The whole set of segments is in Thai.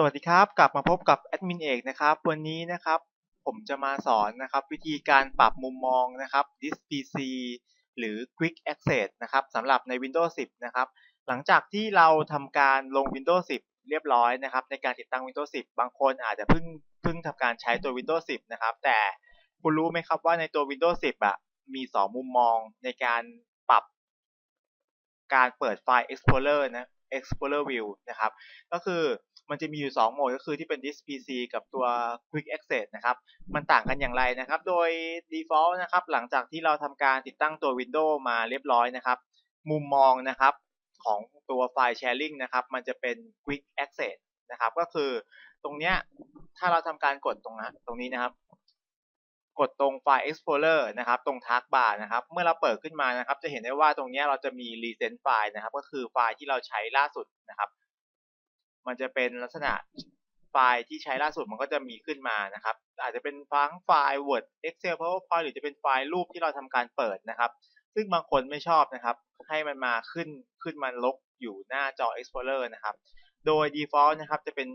สวัสดีครับ กลับมาพบกับแอดมินเอกนะครับ วันนี้นะครับผมจะมาสอนนะครับวิธีการปรับมุมมองนะครับ Disk PC หรือ Quick Access นะครับสำหรับใน Windows 10 นะครับ หลังจากที่เราทำการลง Windows 10 เรียบร้อยนะครับ ในการติดตั้ง Windows 10 บางคนอาจจะเพิ่งเพิ่งทำการใช้ตัว Windows 10 นะครับ แต่คุณรู้ไหมครับว่าในตัว Windows 10อะมี 2 มุมมองในการปรับการเปิดไฟล์ Explorer นะ Explorer View นะครับ ก็คือมันจะมีอยู่ 2 โหมดก็คือที่เป็น Disk PC กับตัว Quick Access นะครับ มันต่างกันอย่างไรนะครับ โดย default นะครับ หลังจากที่เราทำการติดตั้งตัว Windows มาเรียบร้อยนะครับ มุมมองนะครับของตัวไฟล์ Sharing นะครับ มันจะเป็น Quick Access นะครับ ก็คือตรงเนี้ยถ้าเราทำการกดตรงนั้นตรงนี้นะครับ กดตรงไฟล์ Explorer นะครับตรง Task Bar นะครับเมื่อเราเปิดขึ้นมานะครับ จะเห็นได้ว่าตรงนี้เราจะมี Recent File นะครับ ก็คือไฟล์ที่เราใช้ล่าสุดนะครับ มันจะเป็นลักษณะไฟล์ที่ใช้ล่าสุดมันก็จะมีขึ้นมานะครับ อาจจะเป็นทั้งไฟล์ Word Excel PowerPoint หรือจะเป็นไฟล์รูปที่เราทำการเปิดนะครับ ซึ่งบางคนไม่ชอบนะครับ ให้มันมาขึ้นขึ้นมาลกอยู่หน้าจอ Explorer นะครับ โดย default นะครับจะเป็น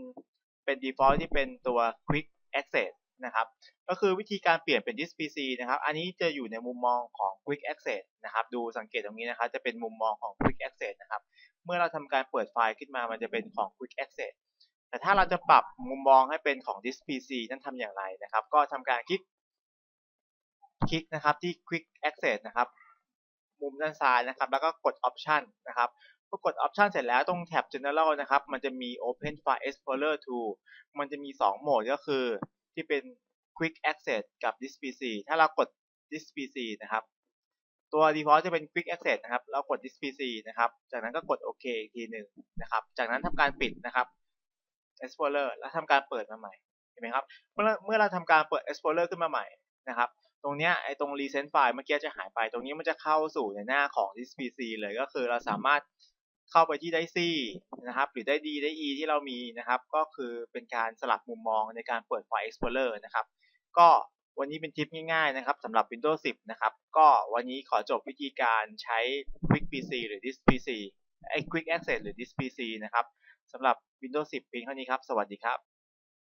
เป็น default ที่เป็นตัว Quick Access นะครับก็คือวิธีการเปลี่ยนเป็น Disk PC นะครับ อันนี้จะอยู่ในมุมมองของ Quick Access นะครับ ดูสังเกตตรงนี้นะครับ จะเป็นมุมมองของ Quick Access นะครับ เมื่อเราทำการเปิดไฟล์ขึ้นมา มันจะเป็นของ Quick Access แต่ถ้าเราจะปรับมุมมองให้เป็นของ Disk PC นั้นทำอย่างไรนะครับ ก็ทำการคลิก คลิกนะครับที่ Quick Access นะครับ มุมด้านซ้ายนะครับ แล้วก็กด Option นะครับพอกด Option เสร็จแล้วตรงแท็บ General นะครับ มันจะมี Open File Explorer Tool มันจะมี 2 โหมดก็คือ ที่เป็น Quick Access กับ Disk PC ถ้าเรากด Disk PC นะครับ ตัว default จะเป็น Quick Access นะครับ เรากด Disk PC นะครับ จากนั้นก็กดโอเคอีกทีหนึ่งนะครับ จากนั้นทำการปิดนะครับ Explorer แล้วทำการเปิดมาใหม่ เห็นไหมครับ เมื่อเมื่อเราทำการเปิด Explorer ขึ้นมาใหม่นะครับ ตรงเนี้ยไอ้ตรง recent file เมื่อกี้จะหายไป ตรงนี้มันจะเข้าสู่ในหน้าของ Disk PC เลย ก็คือเราสามารถ เข้าไปที่ได้ C นะครับ หรือได้ D ได้ E ที่เรามีนะครับ ก็คือเป็นการสลับมุมมองในการเปิดไฟล์ Explorer นะครับ ก็วันนี้เป็นทิปง่ายๆนะครับสำหรับ Windows 10 นะครับ ก็วันนี้ขอจบวิธีการใช้ Quick PC หรือ Disk PC ไอ้ Quick Access หรือ Disk PC นะครับสำหรับ Windows 10เพียงเท่านี้ครับ สวัสดีครับ